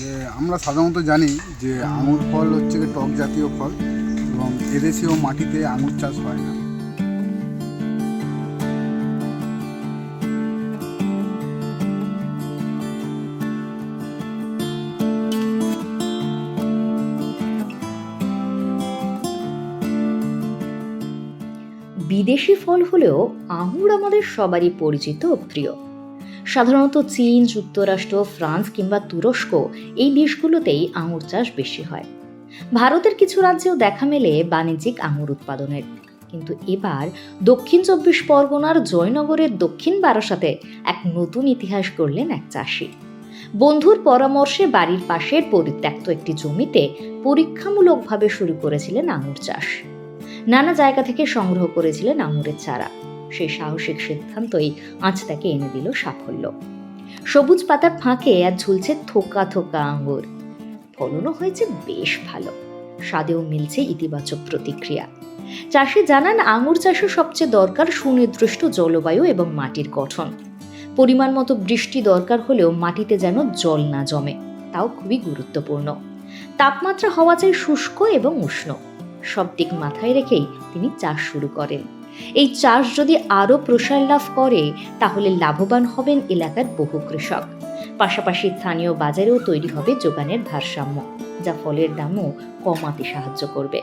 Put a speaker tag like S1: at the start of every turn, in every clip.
S1: যে আমরা সাধারণত জানি যে আঙুর ফল হচ্ছে টক জাতীয় ফল এবং এদেশীয় মাটিতে আঙুর চাষ হয় না।
S2: বিদেশি ফল হলেও আঙুর আমাদের সবারই পরিচিত প্রিয়। সাধারণত চীন, যুক্তরাষ্ট্র, ফ্রান্স কিংবা তুরস্ক এই দেশগুলোতেই আঙুর চাষ বেশি হয়। ভারতের কিছু রাজ্যেও দেখা মেলে বাণিজ্যিক আঙুর উৎপাদনের। কিন্তু এবার দক্ষিণ চব্বিশ পরগনার জয়নগরের দক্ষিণ বারাসাতে এক নতুন ইতিহাস গড়লেন এক চাষি। বন্ধুর পরামর্শে বাড়ির পাশের পরিত্যক্ত একটি জমিতে পরীক্ষামূলকভাবে শুরু করেছিলেন আঙুর চাষ। নানা জায়গা থেকে সংগ্রহ করেছিলেন আঙুরের চারা। সেই সাহসিক সিদ্ধান্তই আজ তাকে এনে দিল সাফল্য। সবুজ পাতার ফাঁকে আর ঝুলছে থোকা থোকা আঙুর ফলনও হয়েছে বেশ ভালো। স্বাদেও মিলছে ইতিবাচক প্রতিক্রিয়া। চাষি জানান আঙুর চাষে সবচেয়ে দরকার সুনির্দিষ্ট জলবায়ু এবং মাটির গঠন। পরিমাণ মতো বৃষ্টি দরকার হলেও মাটিতে যেন জল না জমে, তাও খুবই গুরুত্বপূর্ণ। তাপমাত্রা হওয়া চাই শুষ্ক এবং উষ্ণ। সব দিক মাথায় রেখেই তিনি চাষ শুরু করেন। এই চাষ যদি আরও প্রসার লাভ করে, তাহলে লাভবান হবেন এলাকার বহু কৃষক। পাশাপাশি স্থানীয় বাজারেও তৈরি হবে যোগানের ভারসাম্য, যা ফলের দামও কমাতে সাহায্য করবে।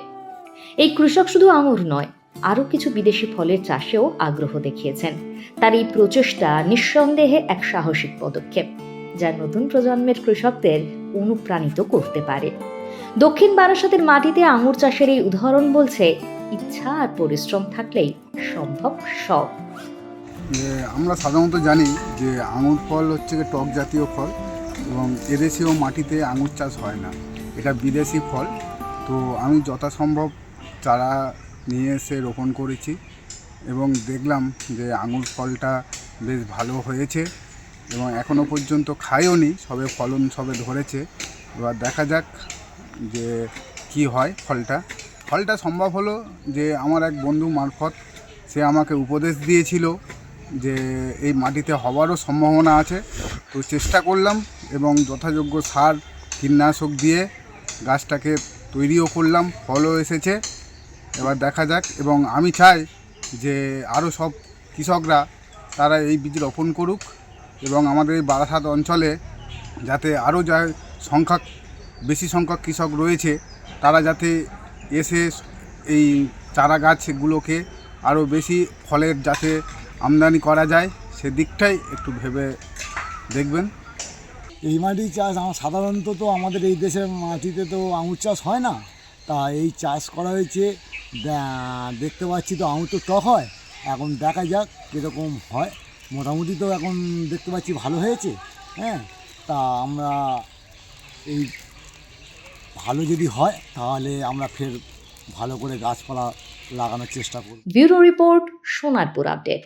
S2: এই কৃষক শুধু আঙুর নয়, আরও কিছু বিদেশি ফলের চাষেও আগ্রহ দেখিয়েছেন। তার এই প্রচেষ্টা নিঃসন্দেহে এক সাহসিক পদক্ষেপ, যা নতুন প্রজন্মের কৃষকদের অনুপ্রাণিত করতে পারে। দক্ষিণ বারাসাতের মাটিতে আঙুর চাষের এই উদাহরণ বলছে ইচ্ছা আর পরিশ্রম থাকলেই সম্ভব সব।
S1: যে আমরা সাধারণত জানি যে আঙুর ফল হচ্ছে টক জাতীয় ফল এবং এদেশীয় মাটিতে আঙুর চাষ হয় না। এটা বিদেশি ফল। তো আমি যথাসম্ভব চারা নিয়ে এসে রোপণ করেছি এবং দেখলাম যে আঙুর ফলটা বেশ ভালো হয়েছে এবং এখনও পর্যন্ত খাইও নি, সবে ফলন সবে ধরেছে। এবার দেখা যাক যে কি হয় ফলটা। ফলটা সম্ভব হলো যে আমার এক বন্ধু মারফত, সে আমাকে উপদেশ দিয়েছিল যে এই মাটিতে হওয়ারও সম্ভাবনা আছে। তো চেষ্টা করলাম এবং যথাযোগ্য সার, কীটনাশক দিয়ে গাছটাকে তৈরিও করলাম, ফলও এসেছে। এবার দেখা যাক এবং আমি চাই যে আরও সব কৃষকরা তারা এই বীজ রোপণ করুক এবং আমাদের এই বারাসাত অঞ্চলে যাতে আরও যা সংখ্যা বেশি সংখ্যক কৃষক রয়েছে, তারা যাতে এসে এই চারা গাছগুলোকে আরও বেশি ফলের যাতে আমদানি করা যায়, সেদিকটাই একটু ভেবে দেখবেন।
S3: এই মাটি চাষ আমার সাধারণত তো আমাদের এই দেশের মাটিতে তো আঙুর চাষ হয় না। তা এই চাষ করা হয়েছে দেখতে পাচ্ছি তো আঙুর তো টক হয়। এখন দেখা যাক কীরকম হয়। মোটামুটি তো এখন দেখতে পাচ্ছি ভালো হয়েছে হ্যাঁ? তা আমরা এই ভালো যদি হয়, তাহলে আমরা ফের ভালো করে গাছপালা লাগানোর চেষ্টা করব।
S2: Bureau report, Sonarpur update.